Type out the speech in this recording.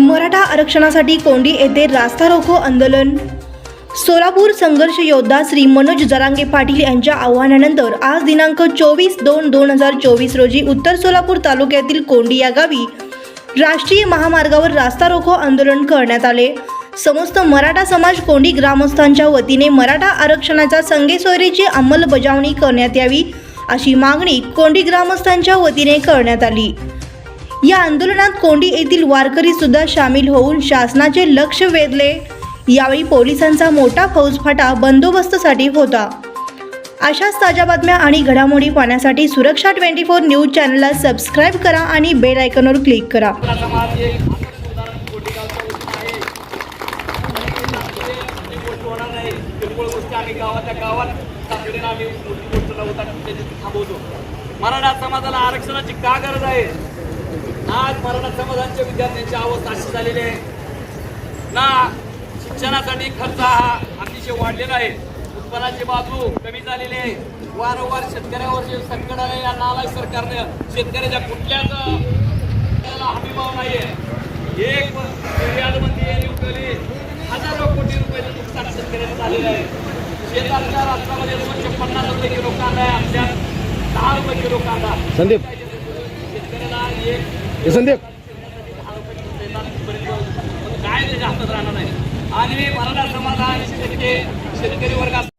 मराठा आरक्षणासाठी कोंडी येथे रास्ता रोको आंदोलन. सोलापूर संघर्ष योद्धा श्री मनोज जरांगे पाटील यांच्या आव्हानानंतर आज दिनांक चोवीस दोन दोन हजार चोवीस रोजी उत्तर सोलापूर तालुक्यातील कोंडी या गावी राष्ट्रीय महामार्गावर रास्ता रोको आंदोलन करण्यात आले. समस्त मराठा समाज कोंडी ग्रामस्थांच्या वतीने मराठा आरक्षणाच्या संगेसोयरीची अंमलबजावणी करण्यात यावी अशी मागणी कोंडी ग्रामस्थांच्या वतीने करण्यात आली. या आंदोलनात कोंडी येथील वारकरी सुद्धा सामील होऊन शासनाचे लक्ष वेधले. यावेळी पोलिसांचा मोठा फौजफाटा बंदोबस्तसाठी होता. अशाच ताज्या बातम्या आणि घडामोडी पाहण्यासाठी सुरक्षा ट्वेंटी फोर न्यूज चॅनलला सबस्क्राईब करा आणि बेल आयकॉनवर क्लिक करा. मराठा समाजाला आरक्षणाची का गरज आहे? आज मराठा समाजाच्या विद्यार्थ्यांची अवस्था अशी झालेली आहे. ना शिक्षणासाठी खर्च हा अतिशय वाढलेला आहे. उत्पन्नाची बाजू कमी झालेली आहे. वारंवार शेतकऱ्यावर जे संकट आले या नालाय सरकारनं शेतकऱ्याच्या कुठल्याच हमी भाव नाही आहे एक निर्यातमध्ये न्यूट्रली हजारो कोटी रुपयाचं नुकसान शेतकऱ्याचं झालेलं आहे. शेतातल्या राष्ट्रामध्ये दोनशे पन्नास रुपये किलो कांदा आहे आमच्या दहा रुपये किलो कांदा संदीप. शेतकऱ्याला एक हे काय ते जास्त राहणार नाही. आणि मराठा समाज हा शेतकरी शेतकरी वर्ग